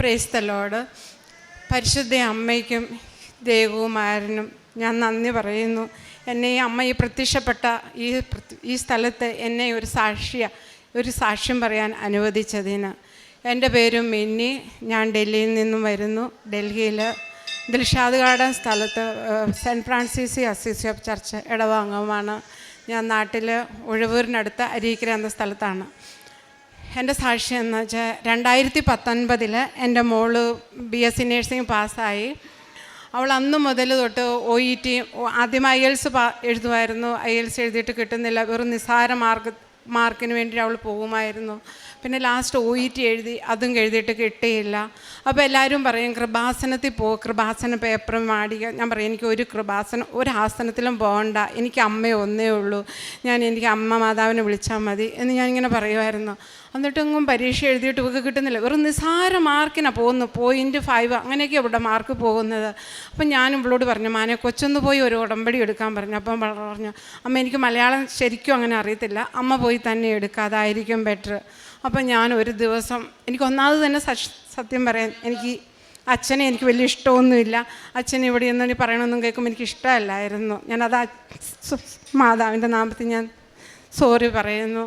പ്രേസ്തലോട് പരിശുദ്ധ അമ്മയ്ക്കും ദേവകുമാരനും ഞാൻ നന്ദി പറയുന്നു. എന്നെ ഈ അമ്മ ഈ പ്രത്യക്ഷപ്പെട്ട ഈ ഈ സ്ഥലത്ത് എന്നെ ഒരു സാക്ഷിയ ഒരു സാക്ഷ്യം പറയാൻ അനുവദിച്ചതിന്. എന്റെ പേര് മിന്നി. ഞാൻ ഡൽഹിയിൽ നിന്നും വരുന്നു. ഡൽഹിയിൽ ദിൽഷാദ് ഗാർഡൻ സ്ഥലത്ത് Saint Francis Assisi of church ഇടവാംഗമാണ് ഞാൻ നാട്ടിൽ ഉഴവൂരിനടുത്ത് അരീക്കര എന്ന സ്ഥലത്താണ്. എന്റെ സാക്ഷി എന്ന് വെച്ചാൽ രണ്ടായിരത്തി പത്തൊൻപതിൽ എന്റെ മോൾ ബി എസ് സി നേഴ്സിംഗ് പാസ്സായി. അവൾ അന്ന് മുതൽ തൊട്ട് ഒ ഇ ടി ആദ്യം ഐ എൽസ് എഴുതുമായിരുന്നു. ഐ എൽസ് എഴുതിയിട്ട് കിട്ടുന്നില്ല. വെറും നിസ്സാര മാർക്ക് മാർക്കിന് വേണ്ടി അവൾ പോകുമായിരുന്നു. പിന്നെ ലാസ്റ്റ് ഒ ഇ ടി എഴുതി അതും എഴുതിയിട്ട് കിട്ടിയില്ല. അപ്പോൾ എല്ലാവരും പറയും കൃപാസനത്തിൽ പോ കൃപാസന പേപ്പറും വാടിക്കുക ഞാൻ പറയും എനിക്ക് ഒരു കൃപാസനം ഒരു ആസനത്തിലും പോകണ്ട. എനിക്ക് അമ്മ ഒന്നേ ഉള്ളൂ. ഞാൻ എനിക്ക് അമ്മ മാതാവിനെ വിളിച്ചാൽ മതി. എന്ന് ഞാനിങ്ങനെ പറയുമായിരുന്നു. എന്നിട്ടെങ്ങും പരീക്ഷ എഴുതിയിട്ട് ഇവർക്ക് കിട്ടുന്നില്ല. വെറും നിസ്സാര മാർക്കിനാണ് പോകുന്നു പോയിന്റ് ഫൈവ് അങ്ങനെയൊക്കെ ഇവിടെ മാർക്ക് പോകുന്നത്. അപ്പം ഞാൻ ഇവളോട് പറഞ്ഞു മാനെ കൊച്ചൊന്ന് പോയി ഒരു ഉടമ്പടി എടുക്കാൻ പറഞ്ഞു. അപ്പം പറഞ്ഞു അമ്മ എനിക്ക് മലയാളം ശരിക്കും അങ്ങനെ അറിയത്തില്ല. അമ്മ പോയി തന്നെ എടുക്കുക അതായിരിക്കും ബെറ്റർ അപ്പം ഞാൻ ഒരു ദിവസം എനിക്ക് ഒന്നാമത് തന്നെ സത്യം പറയാൻ എനിക്ക് അച്ഛനെ എനിക്ക് വലിയ ഇഷ്ടമൊന്നുമില്ല. അച്ഛൻ ഇവിടെ നിന്ന് പറയണമെന്നും കേൾക്കുമ്പോൾ എനിക്ക് ഇഷ്ടമല്ലായിരുന്നു. ഞാനത് മാതാവിന്റെ നാമത്തിൽ ഞാൻ സോറി പറയുന്നു.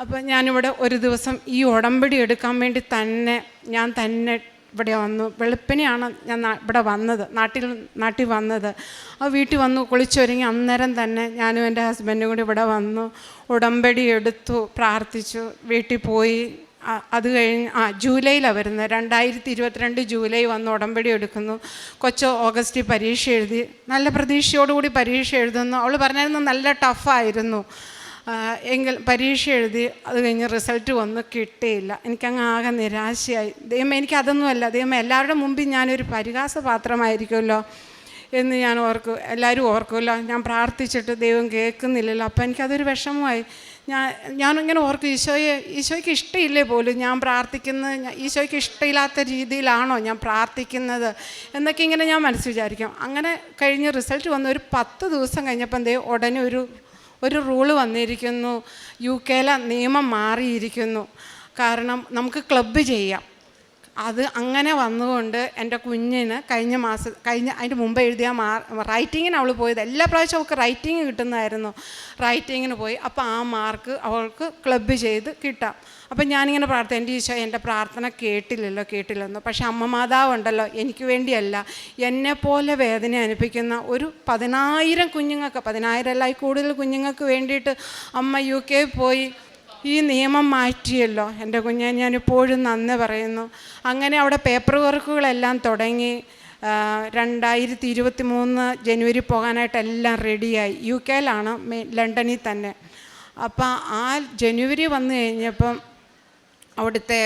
അപ്പം ഞാനിവിടെ ഒരു ദിവസം ഈ ഉടമ്പടി എടുക്കാൻ വേണ്ടി തന്നെ ഞാൻ തന്നെ ഇവിടെ വന്നു. വെളുപ്പിനെയാണ് ഞാൻ ഇവിടെ വന്നത്. നാട്ടിൽ നാട്ടിൽ വന്നത്. ആ വീട്ടിൽ വന്നു കുളിച്ചൊരുങ്ങി അന്നേരം തന്നെ ഞാനും എന്റെ ഹസ്ബൻഡും കൂടി ഇവിടെ വന്നു. ഉടമ്പടി എടുത്തു പ്രാർത്ഥിച്ചു. വീട്ടിൽ പോയി. അത് കഴിഞ്ഞ് ആ ജൂലൈയിലാണ് വരുന്നത്. രണ്ടായിരത്തി ഇരുപത്തിരണ്ട് ജൂലൈ വന്ന് ഉടമ്പടി എടുക്കുന്നു. കൊച്ചു ഓഗസ്റ്റിൽ പരീക്ഷ എഴുതി. നല്ല പ്രതീക്ഷയോടുകൂടി പരീക്ഷ എഴുതുന്നു. അവൾ പറഞ്ഞായിരുന്നു നല്ല ടഫായിരുന്നു. എങ്കിൽ പരീക്ഷ എഴുതി അത് കഴിഞ്ഞ് റിസൾട്ട് വന്ന് കിട്ടിയില്ല. എനിക്കങ്ങ് ആകെ നിരാശയായി. ദൈവം എനിക്കതൊന്നുമല്ല. ദൈവം എല്ലാവരുടെ മുമ്പിൽ ഞാനൊരു പരിഹാസപാത്രമായിരിക്കുമല്ലോ എന്ന് ഞാൻ ഓർക്കും എല്ലാവരും ഓർക്കുമല്ലോ. ഞാൻ പ്രാർത്ഥിച്ചിട്ട് ദൈവം കേൾക്കുന്നില്ലല്ലോ. അപ്പോൾ എനിക്കതൊരു വിഷമമായി. ഞാൻ ഞാനിങ്ങനെ ഓർക്കും ഈശോയെ ഈശോയ്ക്ക് ഇഷ്ടമില്ലേ പോലും? ഞാൻ പ്രാർത്ഥിക്കുന്നത് ഈശോയ്ക്ക് ഇഷ്ടമില്ലാത്ത രീതിയിലാണോ ഞാൻ പ്രാർത്ഥിക്കുന്നത്? എന്നൊക്കെ ഇങ്ങനെ ഞാൻ മനസ്സ് വിചാരിക്കും. അങ്ങനെ കഴിഞ്ഞ് റിസൾട്ട് വന്ന് ഒരു പത്ത് ദിവസം കഴിഞ്ഞപ്പം ദൈവം ഉടനെ ഒരു ഒരു റൂൾ വന്നിരിക്കുന്നു. യു കെയിലെ നിയമം മാറിയിരിക്കുന്നു. കാരണം നമുക്ക് ക്ലബ്ബ് ചെയ്യാം. അത് അങ്ങനെ വന്നുകൊണ്ട് എന്റെ കുഞ്ഞിന് കഴിഞ്ഞ മാസം കഴിഞ്ഞ അതിന്റെ മുമ്പ് എഴുതിയ മാ റൈറ്റിങ്ങിന് അവൾ പോയത്. എല്ലാ പ്രാവശ്യം അവൾക്ക് റൈറ്റിംഗ് കിട്ടുന്നതായിരുന്നു. റൈറ്റിങ്ങിന് പോയി. അപ്പോൾ ആ മാർക്ക് അവൾക്ക് ക്ലബ്ബ് ചെയ്ത് കിട്ടാം. അപ്പം ഞാനിങ്ങനെ പ്രാർത്ഥന എന്റെ ഈശോ എന്റെ പ്രാർത്ഥന കേട്ടില്ലല്ലോ കേട്ടില്ലെന്നോ. പക്ഷേ അമ്മ മാതാവ് ഉണ്ടല്ലോ എനിക്ക് വേണ്ടിയല്ല. എന്നെപ്പോലെ വേദന അനുഭവിക്കുന്ന ഒരു പതിനായിരം കുഞ്ഞുങ്ങൾക്ക് പതിനായിരം അല്ലായി കൂടുതൽ കുഞ്ഞുങ്ങൾക്ക് വേണ്ടിയിട്ട് അമ്മ യു കെ പോയി. ഈ നിയമം മാറ്റിയല്ലോ. എന്റെ കുഞ്ഞെ ഞാനിപ്പോഴും നന്ദി പറയുന്നു. അങ്ങനെ അവിടെ പേപ്പർ വർക്കുകളെല്ലാം തുടങ്ങി. രണ്ടായിരത്തി ഇരുപത്തി മൂന്ന് ജനുവരി പോകാനായിട്ട് എല്ലാം റെഡിയായി യു കെയിലാണ് ലണ്ടനിൽ തന്നെ. അപ്പം ആ ജനുവരി വന്നു കഴിഞ്ഞപ്പം അവിടുത്തെ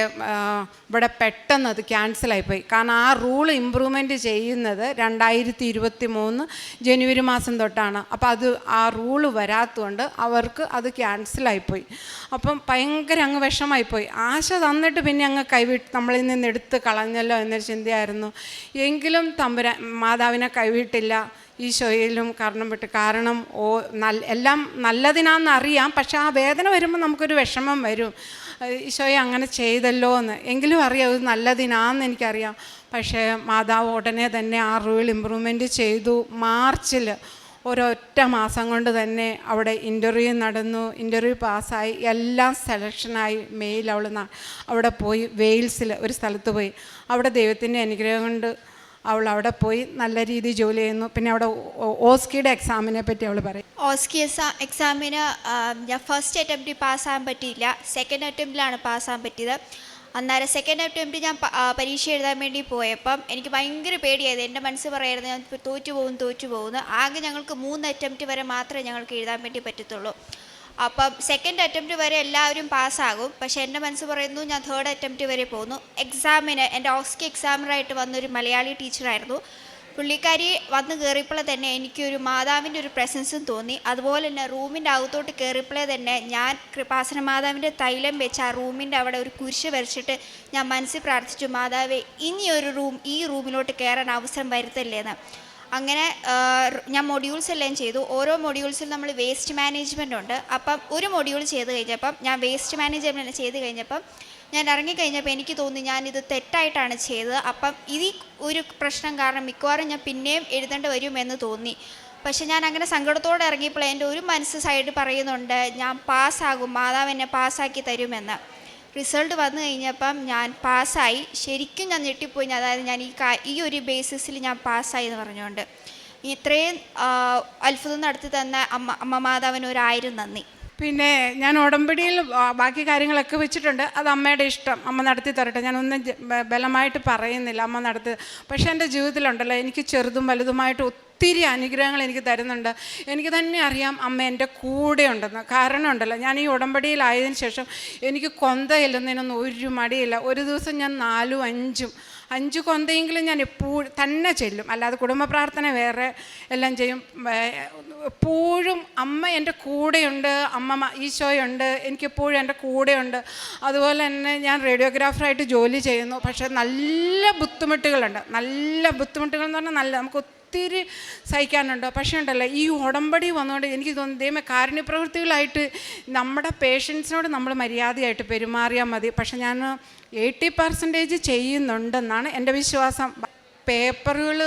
ഇവിടെ പെട്ടെന്ന് അത് ക്യാൻസലായിപ്പോയി കാരണം ആ റൂൾ ഇമ്പ്രൂവ്മെന്റ് ചെയ്യുന്നത് രണ്ടായിരത്തി ഇരുപത്തി മൂന്ന് ജനുവരി മാസം തൊട്ടാണ്. അപ്പോൾ അത് ആ റൂൾ വരാത്തതുകൊണ്ട് അവർക്ക് അത് ക്യാൻസലായിപ്പോയി അപ്പം ഭയങ്കര അങ്ങ് വിഷമായിപ്പോയി ആശ തന്നിട്ട് പിന്നെ അങ്ങ് കൈവിട്ട് നമ്മളിൽ നിന്ന് എടുത്ത് കളഞ്ഞല്ലോ എന്നൊരു ചിന്തയായിരുന്നു. എങ്കിലും തമ്പുരാ മാതാവിനെ കൈവിട്ടില്ല. ഈശോയിലും കാരണം വിട്ട്. കാരണം ഓ നല്ല എല്ലാം നല്ലതിനാണെന്ന് അറിയാം പക്ഷെ ആ വേദന വരുമ്പോൾ നമുക്കൊരു വിഷമം വരും. ഈശോയെ അങ്ങനെ ചെയ്തല്ലോ എന്ന് എങ്കിലും അറിയാം ഇത് നല്ലതിനാന്ന് എനിക്കറിയാം. പക്ഷേ മാതാവ് ഉടനെ തന്നെ ആ റൂൾ ഇമ്പ്രൂവ്മെന്റ് ചെയ്തു. മാർച്ചിൽ ഒരൊറ്റ മാസം കൊണ്ട് തന്നെ അവിടെ ഇന്റർവ്യൂ നടന്നു. ഇന്റർവ്യൂ പാസ്സായി എല്ലാം സെലക്ഷനായി മെയിൽ അവൾ അവിടെ പോയി. വെയിൽസിൽ ഒരു സ്ഥലത്ത് പോയി. അവിടെ ദൈവത്തിന്റെ അനുഗ്രഹം കൊണ്ട് അവൾ അവിടെ പോയി നല്ല രീതിയിൽ ജോലി ചെയ്യുന്നു. പിന്നെ അവിടെ ഓസ്കിയുടെ എക്സാമിനെ പറ്റി അവൾ പറയും. ഓസ്കി എക്സാ എക്സാമിന് ഞാൻ ഫസ്റ്റ് അറ്റംപ്റ്റ് പാസ്സാകാൻ പറ്റിയില്ല. സെക്കൻഡ് അറ്റംപ്റ്റിലാണ് പാസ്സാകാൻ പറ്റിയത്. അന്നേരം സെക്കൻഡ് അറ്റംപ്റ്റ് ഞാൻ പരീക്ഷ എഴുതാൻ വേണ്ടി പോയപ്പം എനിക്ക് ഭയങ്കര പേടിയായത് എന്റെ മനസ്സ് പറയായിരുന്നു ഞാൻ തോറ്റു പോകും തോറ്റു പോകുന്നു ആകെ ഞങ്ങൾക്ക് മൂന്ന് അറ്റംപ്റ്റ് വരെ മാത്രമേ ഞങ്ങൾക്ക് എഴുതാൻ വേണ്ടി പറ്റത്തുള്ളൂ. അപ്പം സെക്കൻഡ് അറ്റംപ്റ്റ് വരെ എല്ലാവരും പാസ്സാകും. പക്ഷേ എന്റെ മനസ്സ് പറയുന്നു ഞാൻ തേർഡ് അറ്റംപ്റ്റ് വരെ പോകുന്നു. എക്സാമിന് എന്റെ ഓസ്കി എക്സാമിനായിട്ട് വന്നൊരു മലയാളി ടീച്ചറായിരുന്നു. പുള്ളിക്കാരി വന്ന് കയറിയപ്പോൾ തന്നെ എനിക്കൊരു മാതാവിന്റെ ഒരു പ്രസൻസും തോന്നി. അതുപോലെ തന്നെ റൂമിന്റെ അകത്തോട്ട് കയറിയപ്പോഴേ തന്നെ ഞാൻ കൃപാസന മാതാവിന്റെ തൈലം വെച്ച് ആ റൂമിന്റെ അവിടെ ഒരു കുരിശ് വരച്ചിട്ട് ഞാൻ മനസ്സിൽ പ്രാർത്ഥിച്ചു മാതാവേ ഇനിയൊരു റൂം ഈ റൂമിലോട്ട് കയറാൻ അവസരം വരുത്തല്ലേന്ന്. അങ്ങനെ ഞാൻ മൊഡ്യൂൾസ് എല്ലാം ചെയ്തു. ഓരോ മൊഡ്യൂൾസിൽ നമ്മൾ വേസ്റ്റ് മാനേജ്മെന്റ് ഉണ്ട്. അപ്പം ഒരു മൊഡ്യൂൾ ചെയ്ത് കഴിഞ്ഞപ്പം ഞാൻ വേസ്റ്റ് മാനേജ്മെന്റ് ചെയ്ത് കഴിഞ്ഞപ്പം ഞാൻ ഇറങ്ങിക്കഴിഞ്ഞപ്പോൾ എനിക്ക് തോന്നി ഞാനിത് തെറ്റായിട്ടാണ് ചെയ്തത്. അപ്പം ഈ ഒരു പ്രശ്നം കാരണം മിക്കവാറും ഞാൻ പിന്നെയും എഴുതേണ്ടി വരുമെന്ന് തോന്നി. പക്ഷെ ഞാൻ അങ്ങനെ സങ്കടത്തോടെ ഇറങ്ങിയപ്പോൾ എന്റെ ഒരു മനസ്സ് സൈഡ് പറയുന്നുണ്ട് ഞാൻ പാസ്സാകും മാതാവ് എന്നെ പാസ്സാക്കി തരുമെന്ന്. റിസൾട്ട് വന്നു കഴിഞ്ഞപ്പം ഞാൻ പാസ്സായി. ശരിക്കും ഞാൻ ഞെട്ടിപ്പോയി. അതായത് ഞാൻ ഈ ഈ ഒരു ബേസിസിൽ ഞാൻ പാസ്സായി എന്ന് പറഞ്ഞുകൊണ്ട്. ഇത്രയും അത്ഭുതം നടത്തി തന്ന അമ്മ അമ്മ മാതാവിന് ഒരായിരം നന്ദി. പിന്നെ ഞാൻ ഉടമ്പടിയിൽ ബാക്കി കാര്യങ്ങളൊക്കെ വെച്ചിട്ടുണ്ട്. അത് അമ്മയുടെ ഇഷ്ടം. അമ്മ നടത്തി തരട്ടെ. ഞാനൊന്നും ബലമായിട്ട് പറയുന്നില്ല. അമ്മ നടത്തി. പക്ഷേ എന്റെ ജീവിതത്തിലുണ്ടല്ലോ എനിക്ക് ചെറുതും വലുതുമായിട്ട് ഒത്തിരി അനുഗ്രഹങ്ങൾ എനിക്ക് തരുന്നുണ്ട്. എനിക്ക് തന്നെ അറിയാം അമ്മ എന്റെ കൂടെ ഉണ്ടെന്ന്. കാരണം ഉണ്ടല്ലോ ഞാൻ ഈ ഉടമ്പടിയിലായതിനു ശേഷം എനിക്ക് കൊന്തയില്ലെന്നതിനൊന്നും ഒരു മടിയില്ല. ഒരു ദിവസം ഞാൻ നാലും അഞ്ചും അഞ്ച് കൊന്തയെങ്കിലും ഞാൻ എപ്പോഴും തന്നെ ചെല്ലും. അല്ലാതെ കുടുംബ പ്രാർത്ഥന വേറെ എല്ലാം ചെയ്യും. എപ്പോഴും അമ്മ എന്റെ കൂടെയുണ്ട്. അമ്മ ഈശോയുണ്ട്. എനിക്കെപ്പോഴും എന്റെ കൂടെയുണ്ട്. അതുപോലെ തന്നെ ഞാൻ റേഡിയോഗ്രാഫറായിട്ട് ജോലി ചെയ്യുന്നു. പക്ഷേ നല്ല ബുദ്ധിമുട്ടുകളുണ്ട്. നല്ല ബുദ്ധിമുട്ടുകൾ എന്ന് പറഞ്ഞാൽ നല്ല നമുക്ക് ഒത്തിരി സഹിക്കാനുണ്ട്. പക്ഷേ ഉണ്ടല്ലോ ഈ ഉടമ്പടി വന്നുകൊണ്ട് എനിക്ക് തോന്നുന്നു ദൈവം കാരുണ്യപ്രവൃത്തികളായിട്ട് നമ്മുടെ പേഷ്യൻസിനോട് നമ്മൾ മര്യാദയായിട്ട് പെരുമാറിയാൽ മതി. പക്ഷെ ഞാൻ എയ്റ്റി പെർസെന്റേജ് ചെയ്യുന്നുണ്ടെന്നാണ് എന്റെ വിശ്വാസം. പേപ്പറുകൾ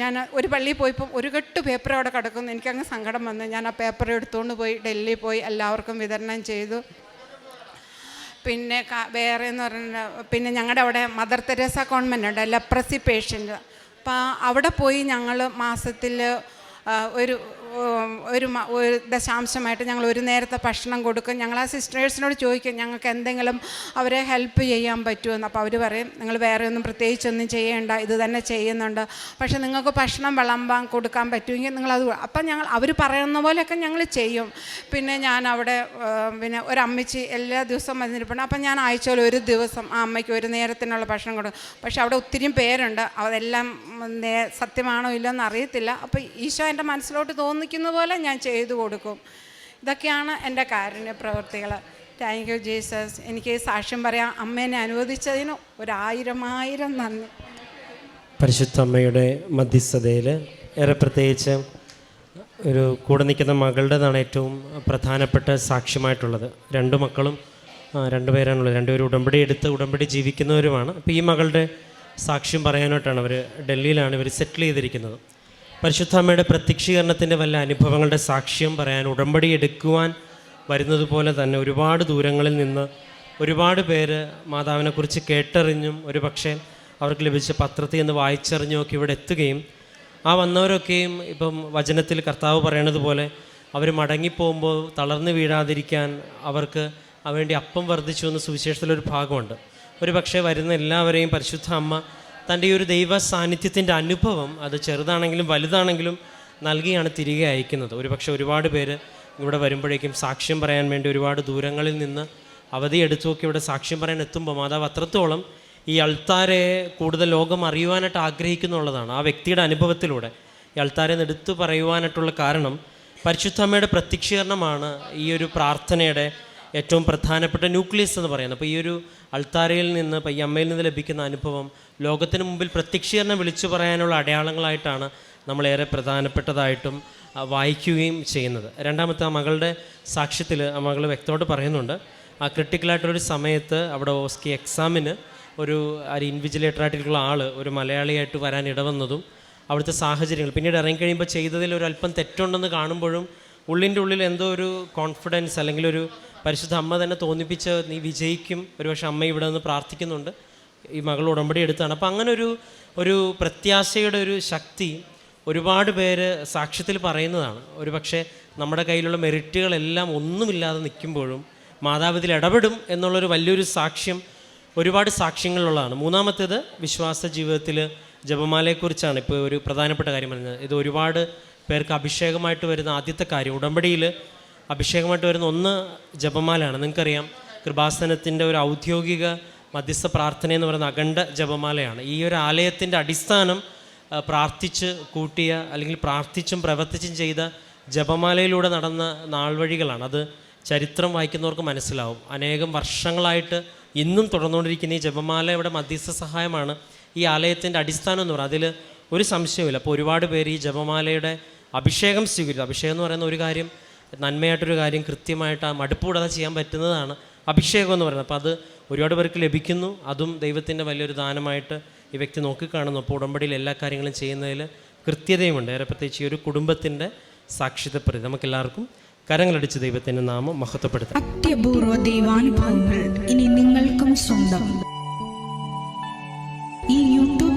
ഞാൻ ഒരു പള്ളിയിൽ പോയപ്പോൾ ഒരു കെട്ട് പേപ്പർ അവിടെ കിടക്കുന്നു. എനിക്കങ്ങ് സങ്കടം വന്നു. ഞാൻ ആ പേപ്പർ എടുത്തുകൊണ്ട് പോയി ഡൽഹി പോയി എല്ലാവർക്കും വിതരണം ചെയ്തു. പിന്നെ വേറെ എന്ന് പറഞ്ഞാൽ പിന്നെ ഞങ്ങളുടെ അവിടെ മദർ തെരേസ കോൺവെന്റ് ഉണ്ട് ലെപ്രസി പേഷ്യന്റ്. അപ്പോൾ അവിടെ പോയി ഞങ്ങൾ മാസത്തിൽ ഒരു ഒരു ഒരു ദശാംശമായിട്ട് ഞങ്ങൾ ഒരു നേരത്തെ ഭക്ഷണം കൊടുക്കും. ഞങ്ങൾ ആ സിസ്റ്റേഴ്സിനോട് ചോദിക്കും ഞങ്ങൾക്ക് എന്തെങ്കിലും അവരെ ഹെൽപ്പ് ചെയ്യാൻ പറ്റുമെന്ന്. അപ്പോൾ അവർ പറയും നിങ്ങൾ വേറെ ഒന്നും പ്രത്യേകിച്ചൊന്നും ചെയ്യേണ്ട ഇത് തന്നെ ചെയ്യുന്നുണ്ട്. പക്ഷേ നിങ്ങൾക്ക് ഭക്ഷണം വിളമ്പാൻ കൊടുക്കാൻ പറ്റുമെങ്കിൽ നിങ്ങളത് അപ്പം ഞങ്ങൾ അവർ പറയുന്ന പോലെയൊക്കെ ഞങ്ങൾ ചെയ്യും. പിന്നെ ഞാൻ അവിടെ പിന്നെ ഒരു അമ്മച്ചി എല്ലാ ദിവസവും വന്നിരിപ്പുണ്ട്. അപ്പം ഞാൻ ആഴ്ചയിൽ ഒരു ദിവസം ആ അമ്മയ്ക്ക് ഒരു നേരത്തിനുള്ള ഭക്ഷണം കൊടുക്കും. പക്ഷേ അവിടെ ഒത്തിരി പേരുണ്ട്. അതെല്ലാം സത്യമാണോ ഇല്ലയോ എന്ന് അറിയത്തില്ല. അപ്പോൾ ഈശോ എന്റെ മനസ്സിലോട്ട് തോന്നിക്കുന്ന പോലെ ഞാൻ ചെയ്തു കൊടുക്കും. ഇതൊക്കെയാണ് എന്റെ കാരുണ്യ പ്രവൃത്തികൾ താങ്ക് യു ജീസസ് എനിക്ക് സാക്ഷ്യം പറയാം അമ്മേനെ അനുവദിച്ചതിന് ഒരായിരം ആയിരം നന്ദി. പരിശുദ്ധ അമ്മയുടെ മധ്യസ്ഥതയിൽ ഏറെ പ്രത്യേകിച്ച് ഒരു കൂടെ നിൽക്കുന്ന മകളുടേതാണ് ഏറ്റവും പ്രധാനപ്പെട്ട സാക്ഷ്യമായിട്ടുള്ളത്. രണ്ട് മക്കളും രണ്ടുപേരാണുള്ളത് രണ്ടുപേരും ഉടമ്പടി എടുത്ത് ഉടമ്പടി ജീവിക്കുന്നവരുമാണ്. അപ്പോൾ ഈ മകളുടെ സാക്ഷ്യം പറയാനായിട്ടാണ് അവർ ഡൽഹിയിലാണ് ഇവർ സെറ്റിൽ ചെയ്തിരിക്കുന്നത്. പരിശുദ്ധ അമ്മയുടെ പ്രത്യക്ഷീകരണത്തിന്റെ വല്ല അനുഭവങ്ങളുടെ സാക്ഷ്യം പറയാൻ ഉടമ്പടി എടുക്കുവാൻ വരുന്നത് പോലെ തന്നെ ഒരുപാട് ദൂരങ്ങളിൽ നിന്ന് ഒരുപാട് പേര് മാതാവിനെക്കുറിച്ച് കേട്ടറിഞ്ഞും ഒരു പക്ഷേ അവർക്ക് ലഭിച്ച പത്രത്തിൽ നിന്ന് വായിച്ചറിഞ്ഞും ഒക്കെ ഇവിടെ എത്തുകയും ആ വന്നവരൊക്കെയും ഇപ്പം വചനത്തിൽ കർത്താവ് പറയണത് പോലെ അവർ മടങ്ങിപ്പോകുമ്പോൾ തളർന്നു വീഴാതിരിക്കാൻ അവർക്ക് വേണ്ടി അപ്പം വർദ്ധിച്ചു എന്ന സുവിശേഷത്തിലൊരു ഭാഗമുണ്ട്. ഒരു പക്ഷേ വരുന്ന എല്ലാവരെയും പരിശുദ്ധ അമ്മ തന്റെ ഈ ഒരു ദൈവ സാന്നിധ്യത്തിന്റെ അനുഭവം അത് ചെറുതാണെങ്കിലും വലുതാണെങ്കിലും നൽകിയാണ് തിരികെ അയക്കുന്നത്. ഒരുപക്ഷെ ഒരുപാട് പേര് ഇവിടെ വരുമ്പോഴേക്കും സാക്ഷ്യം പറയാൻ വേണ്ടി ഒരുപാട് ദൂരങ്ങളിൽ നിന്ന് അവധി നോക്കി ഇവിടെ സാക്ഷ്യം പറയാൻ എത്തുമ്പോൾ മാതാവ് അത്രത്തോളം ഈ അൾത്താരെ കൂടുതൽ ലോകം അറിയുവാനായിട്ട് ആഗ്രഹിക്കുന്നുള്ളതാണ്. ആ വ്യക്തിയുടെ അനുഭവത്തിലൂടെ ഈ അൾത്താരെ എടുത്തു പറയുവാനായിട്ടുള്ള കാരണം പരിശുദ്ധമ്മയുടെ പ്രത്യക്ഷീകരണമാണ് ഈ ഒരു പ്രാർത്ഥനയുടെ ഏറ്റവും പ്രധാനപ്പെട്ട ന്യൂക്ലിയസ് എന്ന് പറയുന്നത്. അപ്പോൾ ഈ ഒരു അൾത്താരയിൽ നിന്ന് അമ്മയിൽ നിന്ന് ലഭിക്കുന്ന അനുഭവം ലോകത്തിന് മുമ്പിൽ പ്രത്യക്ഷീകരണം വിളിച്ചു പറയാനുള്ള അടയാളങ്ങളായിട്ടാണ് നമ്മളേറെ പ്രധാനപ്പെട്ടതായിട്ടും വായിക്കുകയും ചെയ്യുന്നത്. രണ്ടാമത്തെ ആ മകളുടെ സാക്ഷ്യത്തിൽ ആ മകൾ വ്യക്തമായിട്ട് പറയുന്നുണ്ട് ആ ക്രിട്ടിക്കലായിട്ടൊരു സമയത്ത് അവിടെ ഓസ്കി എക്സാമിന് ഒരു ഒരു ഇൻവിജിലേറ്ററായിട്ടുള്ള ആൾ ഒരു മലയാളിയായിട്ട് വരാൻ ഇടവന്നതും അവിടുത്തെ സാഹചര്യങ്ങൾ. പിന്നീട് ഇറങ്ങിക്കഴിയുമ്പോൾ ചെയ്തതിൽ ഒരു അല്പം തെറ്റുണ്ടെന്ന് കാണുമ്പോഴും ഉള്ളിന്റെ ഉള്ളിൽ എന്തോ ഒരു കോൺഫിഡൻസ് അല്ലെങ്കിൽ ഒരു പരിശുദ്ധ അമ്മ തന്നെ തോന്നിപ്പിച്ച് നീ വിജയിക്കും. ഒരുപക്ഷെ അമ്മ ഇവിടെ നിന്ന് പ്രാർത്ഥിക്കുന്നുണ്ട്. ഈ മകൾ ഉടമ്പടി എടുത്താണ്. അപ്പം അങ്ങനെ ഒരു ഒരു പ്രത്യാശയുടെ ഒരു ശക്തി ഒരുപാട് പേര് സാക്ഷ്യത്തിൽ പറയുന്നതാണ്. ഒരു പക്ഷേ നമ്മുടെ കയ്യിലുള്ള മെറിറ്റുകളെല്ലാം ഒന്നുമില്ലാതെ നിൽക്കുമ്പോഴും മാതാവിതിൽ ഇടപെടും എന്നുള്ളൊരു വലിയൊരു സാക്ഷ്യം ഒരുപാട് സാക്ഷ്യങ്ങളുള്ളതാണ് മൂന്നാമത്തേത് വിശ്വാസ ജീവിതത്തിൽ ജപമാലയെക്കുറിച്ചാണ് ഇപ്പോൾ ഒരു പ്രധാനപ്പെട്ട കാര്യം പറഞ്ഞത്. ഇത് ഒരുപാട് പേർക്ക് അഭിഷേകമായിട്ട് വരുന്ന ആദ്യത്തെ കാര്യം. ഉടമ്പടിയിൽ അഭിഷേകമായിട്ട് വരുന്ന ഒന്ന് ജപമാലയാണ്. നിങ്ങൾക്കറിയാം കൃപാസനത്തിന്റെ ഒരു ഔദ്യോഗിക മധ്യസ്ഥ പ്രാർത്ഥന എന്ന് പറയുന്ന അഖണ്ഡ ജപമാലയാണ്. ഈ ഒരു ആലയത്തിന്റെ അടിസ്ഥാനം പ്രാർത്ഥിച്ച് കൂട്ടിയ അല്ലെങ്കിൽ പ്രാർത്ഥിച്ചും പ്രവർത്തിച്ചും ചെയ്ത ജപമാലയിലൂടെ നടന്ന നാൾവഴികളാണ്. അത് ചരിത്രം വായിക്കുന്നവർക്ക് മനസ്സിലാവും. അനേകം വർഷങ്ങളായിട്ട് ഇന്നും തുടർന്നുകൊണ്ടിരിക്കുന്ന ഈ ജപമാലയുടെ മധ്യസ്ഥ സഹായമാണ് ഈ ആലയത്തിന്റെ അടിസ്ഥാനം എന്ന് പറയുന്നത്. അതിൽ ഒരു സംശയമില്ല അപ്പോൾ ഒരുപാട് പേര് ഈ ജപമാലയുടെ അഭിഷേകം സ്വീകരിച്ചു. അഭിഷേകം എന്ന് പറയുന്ന ഒരു കാര്യം നന്മയായിട്ടൊരു കാര്യം കൃത്യമായിട്ട് ആ മടുപ്പുകൂടാതെ ചെയ്യാൻ പറ്റുന്നതാണ് അഭിഷേകം എന്ന് പറയുന്നത്. അപ്പോൾ അത് ഒരുപാട് പേർക്ക് ലഭിക്കുന്നു. അതും ദൈവത്തിന്റെ വലിയൊരു ദാനമായിട്ട് ഈ വ്യക്തി നോക്കിക്കാണുന്നു. അപ്പോൾ ഉടമ്പടിയിൽ എല്ലാ കാര്യങ്ങളും ചെയ്യുന്നതിൽ കൃത്യതയുമുണ്ട്. ഏറെ പ്രത്യേകിച്ച് ഈ ഒരു കുടുംബത്തിന്റെ സാക്ഷിതപ്രതി നമുക്കെല്ലാവർക്കും കരങ്ങളടിച്ച് ദൈവത്തിന്റെ നാമം മഹത്വപ്പെടുത്താം. അത്യപൂർവ ദൈവാനുഭവങ്ങൾ ഇനി നിങ്ങൾക്കും സ്വന്തം.